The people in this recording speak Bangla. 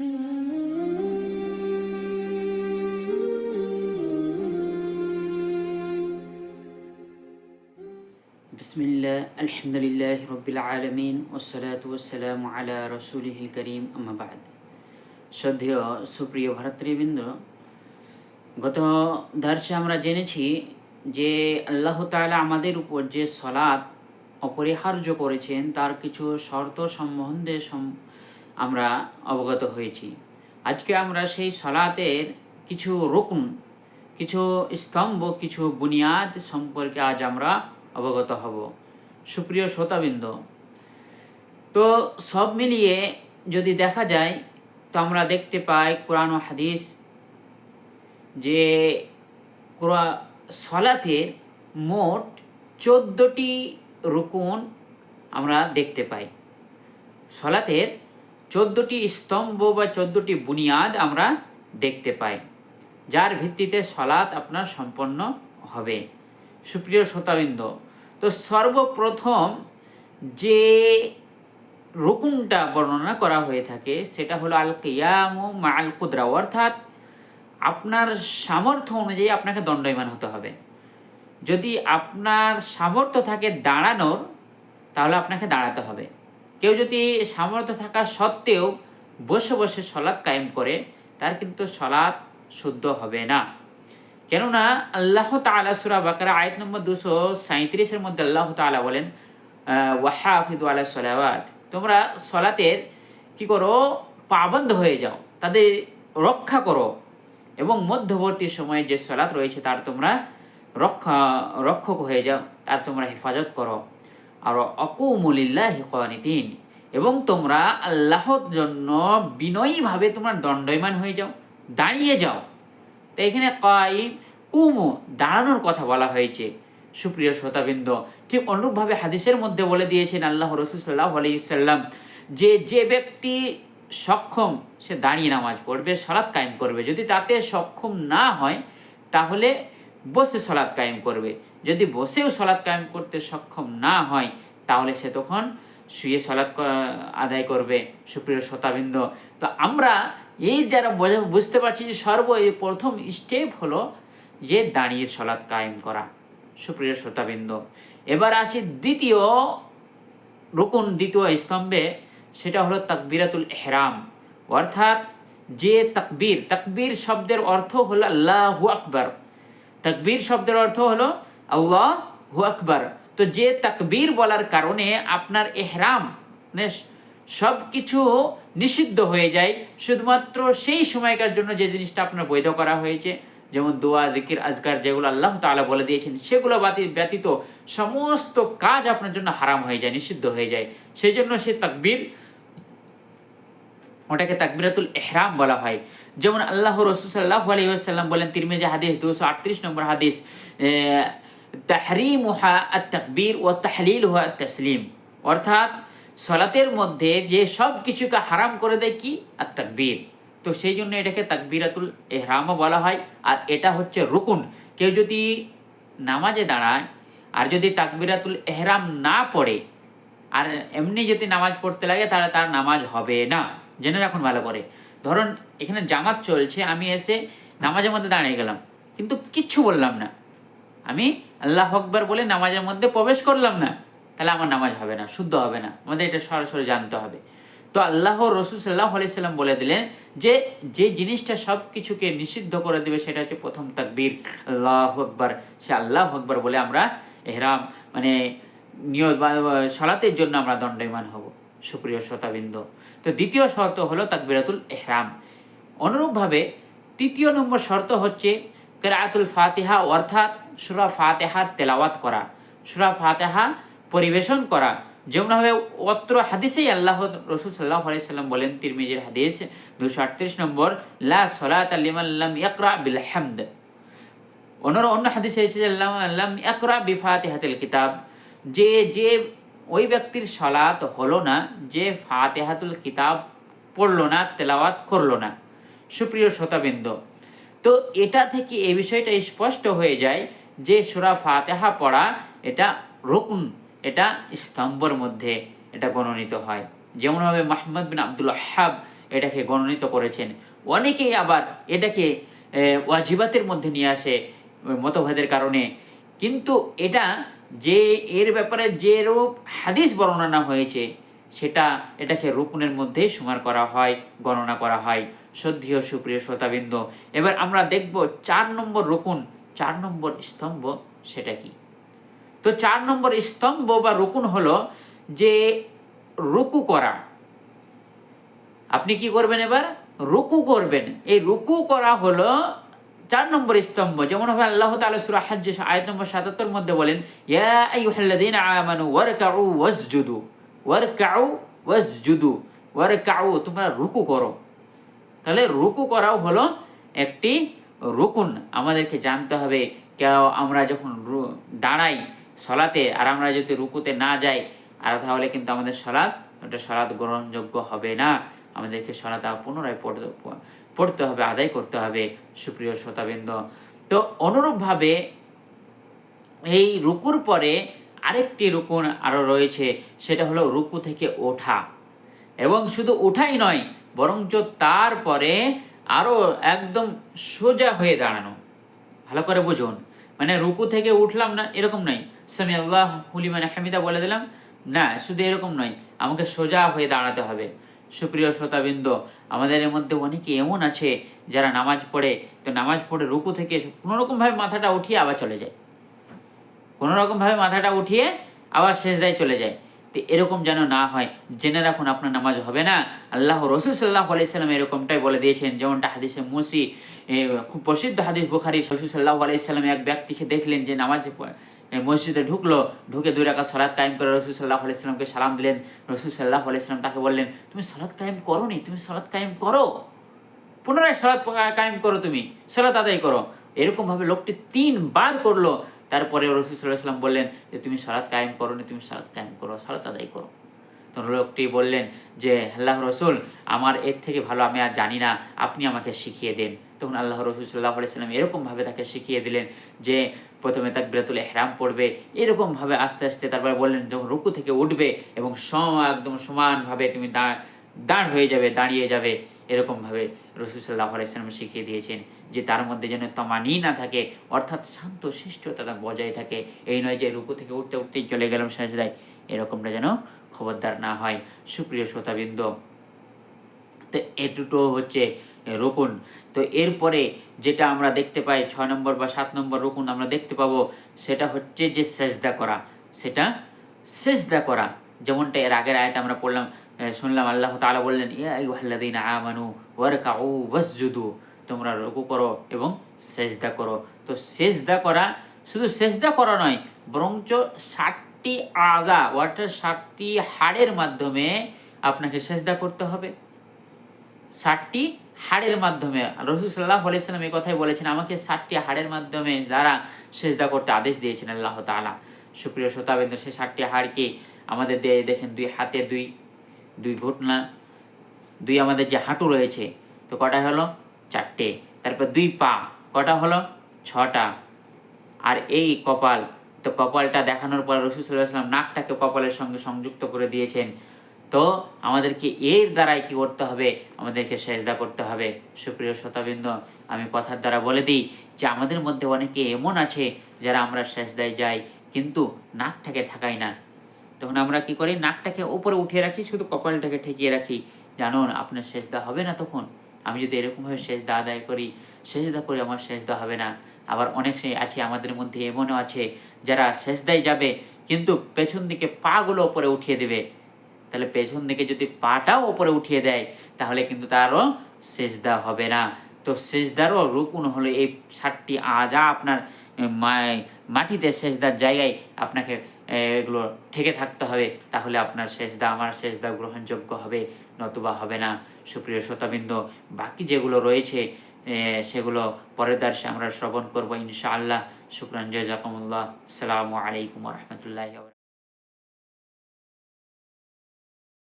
বিসমিল্লা শ্রদ্ধেয় সুপ্রিয় ভারতৃবৃন্দ গত দার্সে আমরা জেনেছি যে আল্লাহ তালা আমাদের উপর যে সলাদ অপরিহার্য করেছেন, তার কিছু শর্ত সম্বন্ধে আমরা অবগত হয়েছি। আজকে আমরা সেই সলাতের কিছু রকুন, কিছু স্তম্ভ, কিছু বুনিয়াদ সম্পর্কে আজ আমরা অবগত হব। সুপ্রিয় শ্রোতাবৃন্দ, তো সব মিলিয়ে যদি দেখা যায়, তো আমরা দেখতে পাই কোরআন হাদিস যে সলাতের মোট চোদ্দোটি রুকুন আমরা দেখতে পাই। সলাতের চোদ্দোটি স্তম্ভ বা চোদ্দোটি বুনিয়াদ আমরা দেখতে পাই, যার ভিত্তিতে সলাৎ আপনার সম্পন্ন হবে। সুপ্রিয় শ্রোতাবৃন্দ, তো সর্বপ্রথম যে রুকুনটা বর্ণনা করা হয়ে থাকে, সেটা হলো আল কিয়াম মা আল কুদরা, অর্থাৎ আপনার সামর্থ্য অনুযায়ী আপনাকে দণ্ডায়মান হতে হবে। যদি আপনার সামর্থ্য থাকে দাঁড়ানোর, তাহলে আপনাকে দাঁড়াতে হবে। কেউ যদি সামর্থ্য থাকা সত্ত্বেও বসে বসে সলাৎ কায়েম করে, তার কিন্তু সলাৎ শুদ্ধ হবে না। কেননা আল্লাহ তালা সুরা বাকারা আয়াত নম্বর দুশো সাঁত্রিশের মধ্যে আল্লাহ তালা বলেন ওয়াহাফিদ আলা সলাওয়াত। তোমরা সলাতের কি করো? পাবন্ধ হয়ে যাও। তাদের রক্ষা করো। এবং মধ্যবর্তী সময়ে যে সলাৎ রয়েছে, তার তোমরা রক্ষা, রক্ষক হয়ে যাও। তার তোমরা হেফাজত করো। আর অকুমুলিল্লাহ কনিতিন এবং তোমরা আল্লাহর জন্য বিনয়ীভাবে তোমরা দণ্ডয়মান হয়ে যাও, দাঁড়িয়ে যাও। তো এখানে কাইম কুমু দাঁড়ানোর কথা বলা হয়েছে। সুপ্রিয় শ্রোতাবৃন্দ, ঠিক অনুরূপভাবে হাদিসের মধ্যে বলে দিয়েছেন আল্লাহ রসুল্লাহ সাল্লাহ আলাইসাল্লাম যে যে ব্যক্তি সক্ষম, সে দাঁড়িয়ে নামাজ পড়বে সলাৎ কায়েম করবে। যদি তাতে সক্ষম না হয়, তাহলে বসে সলাৎ কায়েম করবে। যদি বসেও সলাৎ কায়েম করতে সক্ষম না হয়, তাহলে সে তখন শুয়ে সলাৎ আদায় করবে, সুপ্রিয় শ্রোতাবৃন্দ। তো আমরা এই যারা বোঝা- বুঝতে পারছি যে সর্ব, এই প্রথম স্টেপ হলো যে দাঁড়িয়ে সলাৎ কায়েম করা, সুপ্রিয় শ্রোতাবৃন্দ। এবার আসি দ্বিতীয়, রুকুন দ্বিতীয় স্তম্ভে, সেটা হলো তাকবিরাতুল এহরাম অর্থাৎ যে তাকবীর তাকবীর শব্দের অর্থ হলো আল্লাহু আকবর। তাকবীর শব্দের অর্থ হলো আল্লাহ হু আকবার। তো যে তাকবীর বলার কারণে আপনার এহরাম সব কিছু নিষিদ্ধ হয়ে যায়। শুধুমাত্র সেই সময়কার জন্য যে জিনিসটা আপনার বৈধ করা হয়েছে, যেমন দোয়া, জিকির, আজকার যেগুলো আল্লাহ তাআলা বলে দিয়েছেন, সেগুলো বাতি- ব্যতীত সমস্ত কাজ আপনার জন্য হারাম হয়ে যায়, নিষিদ্ধ হয়ে যায়। সেই জন্য সে তাকবীর, ওটাকে তাকবিরাতুল এহরাম বলা হয়। যেমন আল্লাহ রসুল্লাহ আলহিহাল্লাম বলেন তিরমিজি হাদিস দুশো আটত্রিশ নম্বর হাদিস তাহরিম হা আত তাকবীর ও তাহলিল হুয়া তসলিম অর্থাৎ সলাতের মধ্যে যে সব কিছুকে হারাম করে দেয় কি? আর তাকবীর তো সেই জন্য এটাকে তাকবিরাতুল এহরামও বলা হয়। আর এটা হচ্ছে রুকুন। কেউ যদি নামাজে দাঁড়ায় আর যদি তাকবিরাতুল এহরাম না পড়ে আর এমনি যদি নামাজ পড়তে লাগে তাহলে তার নামাজ হবে না। জেনে রাখুন ভালো করে। ধরুন এখানে জামাত চলছে, আমি এসে নামাজের মধ্যে দাঁড়িয়ে গেলাম। কিন্তু কিচ্ছু বললাম না। আমি আল্লাহ আকবর বলে নামাজের মধ্যে প্রবেশ করলাম না, তাহলে আমার নামাজ হবে না, শুদ্ধ হবে না। আমাদের এটা সরাসরি জানতে হবে। তো আল্লাহ রসুল সাল্লাহ আলাইসাল্লাম বলে দিলেন যে যে জিনিসটা সব কিছুকে নিষিদ্ধ করে দেবে, সেটা হচ্ছে প্রথম তাকবীর। আল্লাহ আকবর, সে আল্লাহ আকবর বলে আমরা এহরাম মানে নিয়ত বা, সলাতের জন্য আমরা দণ্ডায়মান হব। সুপ্রিয় শ্রোতাবৃন্দ, তো দ্বিতীয় শর্ত হলো তাকবিরাতুল এহরাম। অনুরূপভাবে তৃতীয় নম্বর শর্ত হচ্ছে কেরাতুল ফাতেহা, অর্থাৎ সুরা ফাতেহার তেলাওয়াত করা, সুরা ফাতেহা পরিবেশন করা। যেমনভাবে অত্র হাদিসেই আল্লাহ রসুল সাল্লাহ আলাইসাল্লাম বলেন, তিরমিজির হাদিস দুশো আটত্রিশ নম্বর, লা সলাত আলিমাল্লাম ইয়াকরা বিল হামদ। অন্য অন্য হাদিসে এসেছে আল্লাহ আল্লাম ইয়াকরা বিফাতেহাতিল কিতাব। যে যে ওই ব্যক্তির সলাত হলো না, যে ফাতেহাতুল কিতাব পড়ল না, তেলাওয়াত করল না। সুপ্রিয় শ্রোতাবৃন্দ তো এটা থেকে এই বিষয়টা স্পষ্ট হয়ে যায় যে সুরা ফাতেহা পড়া এটা রুকুন এটা স্তম্ভর মধ্যে এটা গণনীত হয়। যেমনভাবে মাহমদ বিন আব্দুল হাব এটাকে গণনীত করেছেন। অনেকেই আবার এটাকে এ, ওয়াজিবাতের মধ্যে নিয়ে আসে মতভেদের কারণে। কিন্তু এটা যে এর ব্যাপারে যেরূপ হাদিস বর্ণনা হয়েছে সেটা এটাকে রুকুনের মধ্যেই সুমার করা হয়, গণনা করা হয়। শ্রদ্ধীয় সুপ্রিয় শ্রোতাবৃন্দ, এবার আমরা দেখব চার নম্বর রুকুন, চার নম্বর স্তম্ভ সেটা কি? তো চার নম্বর স্তম্ভ বা রুকুন হলো যে রুকু করা। আপনি কি করবেন এবার? রুকু করবেন। এই রুকু করা হলো চার নম্বর স্তম্ভ। যেমন হবে আল্লাহ তাআলা সূরা হজ্জ আয়াত নম্বর 77 এর মধ্যে বলেন, ইয়া আমানু ওয়ারকাউ ওয়াসজুদু। ওয়ারকাউ ওয়াসজুদু। ওয়ারকাউ, তোমরা রুকু করো। তাহলে রুকু করাও হলো একটি রুকুন। আমাদেরকে জানতে হবে, কেউ আমরা যখন দাঁড়াই সলাতে আর আমরা যদি রুকুতে না যাই, আর তাহলে কিন্তু আমাদের সলাৎ, ওটা সলাৎ গ্রহণযোগ্য হবে না। আমাদেরকে আবার পুনরায় পড়তে পড়তে হবে, আদায় করতে হবে, সুপ্রিয় শ্রোতাবৃন্দ। তো অনুরূপভাবে এই রুকুর পরে আরেকটি রুকুন আরও রয়েছে, সেটা হলো রুকু থেকে ওঠা। এবং শুধু ওঠাই নয়, বরঞ্চ তারপরে আরও একদম সোজা হয়ে দাঁড়ানো। ভালো করে বুঝুন। মানে রুকু থেকে উঠলাম না, এরকম নয়। সামি আল্লাহ হুলিমান হামিদা বলে দিলাম, না, শুধু এরকম নয়, আমাকে সোজা হয়ে দাঁড়াতে হবে। সুপ্রিয় শ্রোতাবৃন্দ, আমাদের এর মধ্যে অনেকে এমন আছে যারা নামাজ পড়ে, তো নামাজ পড়ে রুকু থেকে কোনোরকমভাবে মাথাটা উঠিয়ে আবার চলে যায়। কোনো রকমভাবে মাথাটা উঠিয়ে আবার শেষদায় চলে যায়। তো এরকম যেন না হয়, জেনে রাখুন আপনার নামাজ হবে না। আল্লাহ রসুল সাল্লাহ আলাইসাল্লাম এরকমটাই বলে দিয়েছেন, যেমনটা হাদিসে মুসি খুব প্রসিদ্ধ হাদিস বুখারি, রসুল সাল্লাহ আলাইসাল্লাম এক ব্যক্তিকে দেখলেন যে নামাজ মসজিদে ঢুকলো, ঢুকে দুই রাখা সালাদ কায়েম করে রসুল সাল্লাহ আলাইসাল্লামকে সালাম দিলেন। রসুল সাল্লাহ আলাইসাল্লাম তাকে বললেন, তুমি সালাদ কায়েম করো নি তুমি সালাদ কায়েম করো? পুনরায় সালাদ কায়েম করো তুমি, সালাত আদায় করো। এরকমভাবে লোকটি তিনবার করল তারপরে রসুল সাল্লাহ বললেন যে, তুমি সালাত কায়েম করো নি তুমি সালাত কায়েম করো, সালাত আদায় করো। তখন লোকটি বললেন যে, আল্লাহ রসুল, আমার এর থেকে ভালো আমি আর জানি না, আপনি আমাকে শিখিয়ে দেন। তখন আল্লাহ রসুল সাল্লাহ সাল্লাম এরকমভাবে তাকে শিখিয়ে দিলেন যে, প্রথমে তাকবিরাতুল এহরাম পড়বে। এরকমভাবে আস্তে আস্তে তারপরে বললেন, যখন রুকু থেকে উঠবে এবং সম, একদম সমানভাবে তুমি দাঁড় দাঁড় হয়ে যাবে, দাঁড়িয়ে যাবে এরকমভাবে রসুল সাল্লাহ আলাইসালাম শিখিয়ে দিয়েছেন যে তার মধ্যে যেন তমানি না থাকে, অর্থাৎ শান্ত শিষ্টতা বজায় থাকে। এই নয় যে রুকু থেকে উঠতে উঠতেই চলে গেলাম সাজদায়। এরকমটা যেন খবরদার না হয়। সুপ্রিয় শ্রোতাবৃন্দ, তো এ দুটো হচ্ছে রকুন। তো এরপরে যেটা আমরা দেখতে পাই, ছয় নম্বর বা সাত নম্বর রকুন আমরা দেখতে পাবো, সেটা হচ্ছে যে সেজদা করা। সেটা সেজদা করা। যেমনটা এর আগের আয়তে আমরা পড়লাম শুনলাম আল্লাহ তাআলা বললেন, ইয়া আইয়ুহাল্লাযীনা আমানু ওয়ারকাউ ওয়াসজুদু, তোমরা রুকু করো এবং সেজদা করো। তো সেজদা করা শুধু সেজদা করা নয়, বরঞ্চ ষাটটি আদা ওয়াটার ষাটটি হাড়ের মাধ্যমে আপনাকে সেজদা করতে হবে। ষাটটি হাড়ের মাধ্যমে, রসুল সাল্লাহ আলাইসাল্লাম এই কথাই বলেছেন, আমাকে ষাটটি হাড়ের মাধ্যমে দ্বারা সেজদা করতে আদেশ দিয়েছেন আল্লাহ তাআলা। সুপ্রিয় শ্রোতাবেন্দ্র সেই ষাটটি হাড়কে আমাদের দে- দেখেন, দুই হাতে দুই দুই ঘটনা দুই আমাদের যে হাঁটু রয়েছে, তো কটা হলো? চারটে। তারপর দুই পা, কটা হলো? ছটা। আর এই কপাল, তো কপালটা দেখানোর পর রসুল সাল্লাহ সাল্লাম নাকটাকে কপালের সঙ্গে সংযুক্ত করে দিয়েছেন। তো আমাদেরকে এর দ্বারাই কি করতে হবে? আমাদেরকে সেজদা করতে হবে। সুপ্রিয় শতাবৃন্দ আমি কথার দ্বারা বলে দিই যে আমাদের মধ্যে অনেকে এমন আছে যারা আমরা সেজদায় যাই, কিন্তু নাকটাকে থাকাই না। তখন আমরা কি করি? নাকটাকে উপরে উঠিয়ে রাখি, শুধু কপালটাকে ঠেকিয়ে রাখি। জানুন আপনার সেজদা হবে না তখন? আমি যদি এরকমভাবে সেজদা আদায় করি, সেজদা করে আমার সেজদা হবে না। আবার অনেক আছে, আমাদের মধ্যে এমনও আছে, যারা সেজদায় যাবে, কিন্তু পেছন দিকে পাগুলো ওপরে উঠিয়ে দেবে। তাহলে পেছন দিকে যদি পাটাও ওপরে উঠিয়ে দেয়, তাহলে কিন্তু তারও সেজদা হবে না। তো সেজদারও রুকুন হলো এই ষাটটি আজা আপনার মাটিতে সেজদার জায়গায় আপনাকে এগুলো ঠেকে থাকতে হবে, তাহলে আপনার সেজদা, আমার সেজদা গ্রহণযোগ্য হবে, নতুবা হবে না। সুপ্রিয় শ্রোতাবৃন্দ, বাকি যেগুলো রয়েছে সেগুলো পরের দার্সে আমরা শ্রবণ করব ইনশাআল্লাহ। শুক্রান, জাজাকুমুল্লাহ। আসসালামু আলাইকুম রহমতুল্লাহ